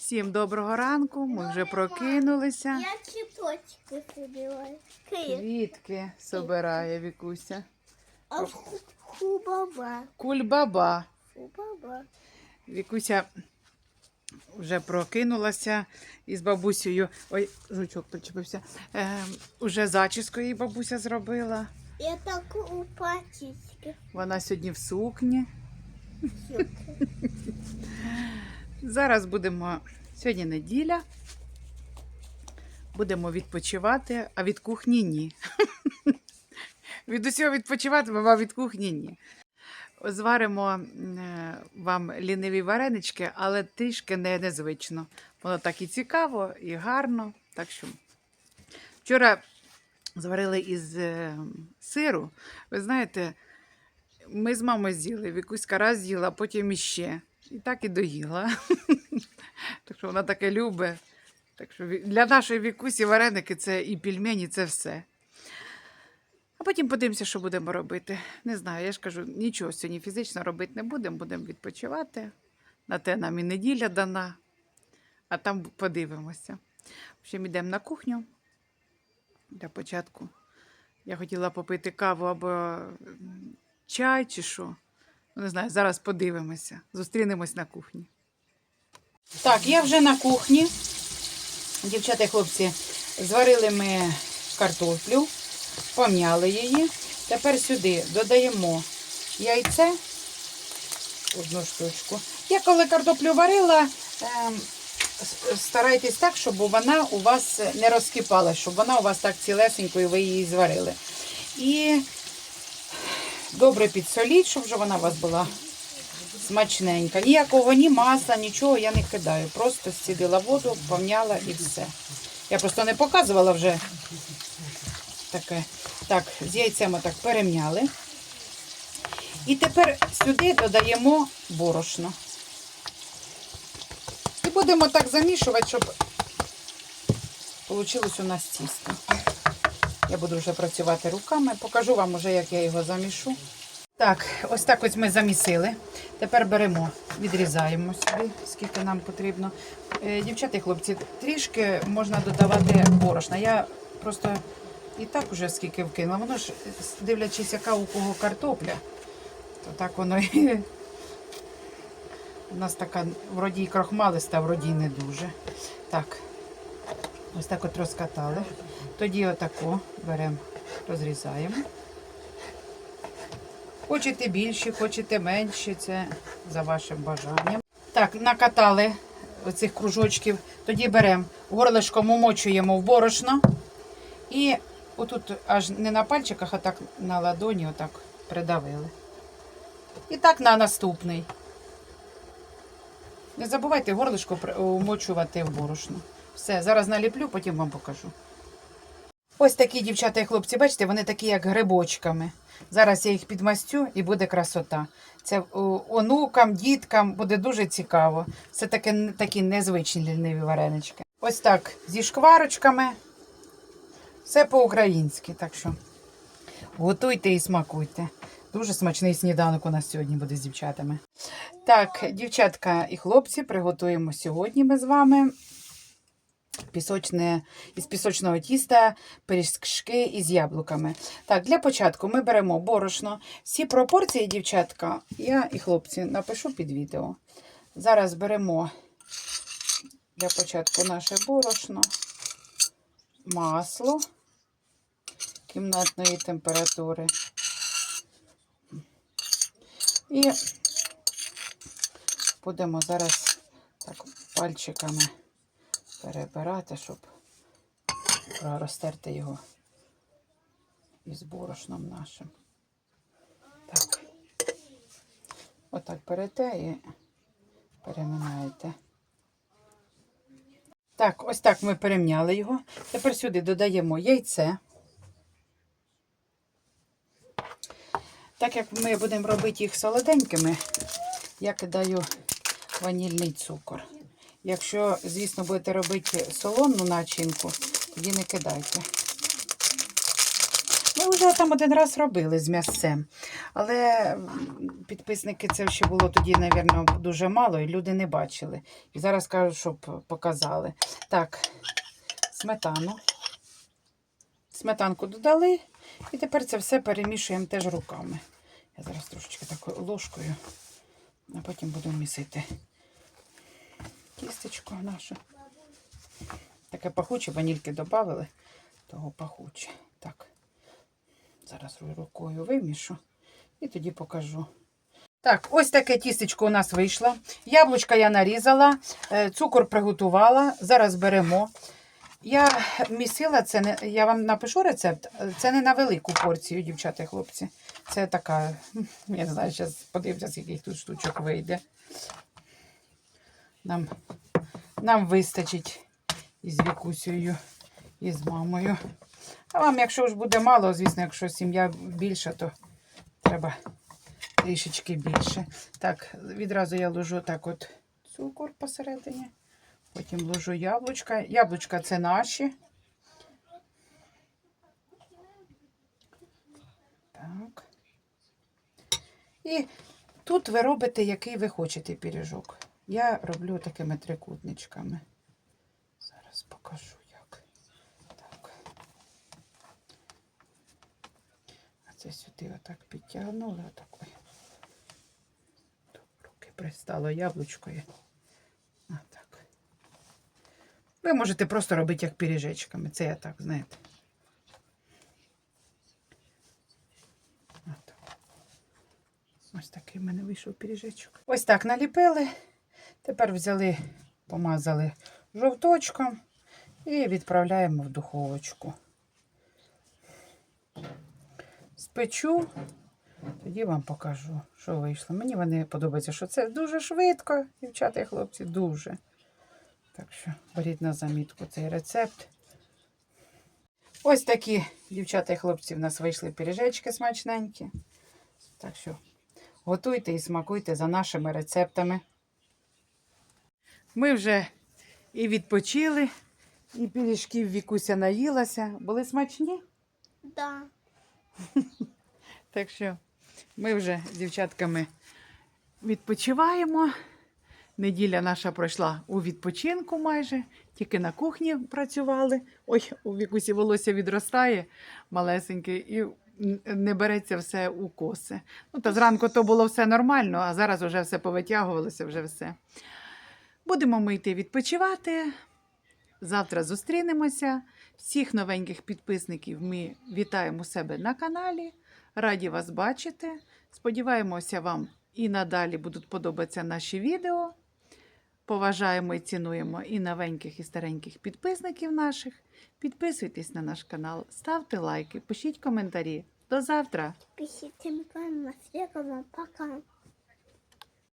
Всім доброго ранку. Ми вже прокинулися. Я цветочки собираю. Квітки собирає Вікуся. А хубаба. Кульбаба. Хубаба. Вікуся вже прокинулася із бабусею. Ой, жучок причепився. Е, уже зачіску їй бабуся зробила. Это купатички. Вона сьогодні в сукні. Зараз будемо. Сьогодні неділя. Будемо відпочивати, а від кухні ні. Від усього відпочивати, а від кухні ні. Зваримо е, вам ліниві варенички, але трішки не незвично. Воно так і цікаво, і гарно. Так що вчора зварили із е, сиру. Ви знаєте, ми з мамою з'їли, Вікуська раз з'їла, потім іще. І так і доїла. Так що вона таке любить. Так що для нашої Вікусі вареники це і пельмені, це все. А потім подивимося, що будемо робити. Не знаю, я ж кажу, нічого сьогодні фізично робити не будемо, будемо відпочивати. На те нам і неділя дана, а там подивимося. В общем, йдемо на кухню. Для початку я хотіла попити каву або чай чи що. Не знаю, зараз подивимося. Зустрінемось на кухні. Так, я вже на кухні. Дівчата і хлопці, зварили ми картоплю, пом'яли її. Тепер сюди додаємо яйце, одну штучку. Я коли картоплю варила, ем, старайтесь так, щоб вона у вас не розкипала, щоб вона у вас так цілесенькою ви її зварили. І добре підсоліть, щоб вже вона у вас була смачненька. Ніякого ні масла, нічого я не кидаю. Просто зцідила воду, помняла і все. Я просто не показувала вже таке. Так, з яйцем так перемняли. І тепер сюди додаємо борошно. І будемо так замішувати, щоб вийшло у нас тісто. Я буду вже працювати руками. Покажу вам уже, як я його замішу. Так, ось так ось ми замісили. Тепер беремо, відрізаємо сюди, скільки нам потрібно. Е, Дівчата і хлопці, трішки можна додавати борошна. Я просто і так уже скільки вкинула. Воно ж, дивлячись, яка у кого картопля, то так воно і. У нас така вроді і крохмалиста, вроді і не дуже. Так, ось так от розкатали. Тоді отако беремо, розрізаємо. Хочете більше, хочете менше, це за вашим бажанням. Так, накатали оцих кружочків. Тоді беремо горлишком умочуємо в борошно. І отут аж не на пальчиках, а так на ладоні отак придавили. І так на наступний. Не забувайте горлишко умочувати в борошно. Все, зараз наліплю, потім вам покажу. Ось такі дівчата і хлопці, бачите, вони такі, як грибочками. Зараз я їх підмастю і буде красота. Це онукам, діткам буде дуже цікаво. Це таке, такі незвичні ліниві варенички. Ось так, зі шкварочками. Все по-українськи. Так що готуйте і смакуйте. Дуже смачний сніданок у нас сьогодні буде з дівчатами. Так, дівчатка і хлопці, приготуємо сьогодні ми з вами пісочне, із пісочного тіста пиріжки із яблуками. Так, для початку ми беремо борошно. Всі пропорції, дівчатка, я і хлопці напишу під відео. Зараз беремо для початку наше борошно, масло кімнатної температури. І будемо зараз так пальчиками перебирати, щоб розтерти його із борошном нашим. Так. Отак берете і переминаєте. Так, ось так ми перемняли його. Тепер сюди додаємо яйце. Так як ми будемо робити їх солоденькими, я кидаю ванільний цукор. Якщо, звісно, будете робити солону начинку, тоді не кидайте. Ми вже там один раз робили з м'ясцем. Але підписники це ще було тоді, мабуть, дуже мало, і люди не бачили. І зараз кажуть, щоб показали. Так, сметану. Сметанку додали, і тепер це все перемішуємо теж руками. Я зараз трошечки такою ложкою, а потім буду місити тістечко наше. Таке пахуче, ванільки додали, того пахуче. Так, зараз рукою вимішу і тоді покажу. Так, ось таке тістечко у нас вийшло. Яблучка я нарізала, е, цукор приготувала. Зараз беремо. Я місила це, я вам напишу рецепт. Це не на велику порцію, дівчата і хлопці. Це така, я не знаю, зараз подивимося, скільки їх тут штучок вийде. Нам, нам вистачить із Вікусею, і з мамою. А вам, якщо ж буде мало, звісно, якщо сім'я більша, то треба трішечки більше. Так, відразу я ложу так от цукор посередині. Потім ложу яблучка. Яблучка це наші. Так. І тут ви робите, який ви хочете пиріжок. Я роблю такими трикутничками. Зараз покажу як. Так. А це сюди отак підтягнули. Отакой. Руки пристало яблучкою. Отак. Ви можете просто робити як пиріжечками. Це я так, знаєте. Отак. Ось такий в мене вийшов пиріжечок. Ось так наліпили. Тепер взяли, помазали жовточком і відправляємо в духовочку. Спечу, тоді вам покажу, що вийшло. Мені вони подобаються, що це дуже швидко, дівчата і хлопці, дуже. Так що беріть на замітку цей рецепт. Ось такі, дівчата і хлопці, в нас вийшли пиріжечки смачненькі. Так що готуйте і смакуйте за нашими рецептами. Ми вже і відпочили, і пиріжків Вікуся наїлася. Були смачні? Да. Так що ми вже з дівчатками відпочиваємо. Неділя наша пройшла у відпочинку майже, тільки на кухні працювали. Ой, у вікусі волосся відростає малесеньке і не береться все у коси. Ну, та зранку то було все нормально, а зараз вже все повитягувалося, вже все. Будемо ми йти відпочивати. Завтра зустрінемося. Всіх новеньких підписників ми вітаємо себе на каналі. Раді вас бачити. Сподіваємося, вам і надалі будуть подобатися наші відео. Поважаємо і цінуємо і новеньких, і стареньких підписників наших. Підписуйтесь на наш канал, ставте лайки, пишіть коментарі. До завтра! Мне, на Пока.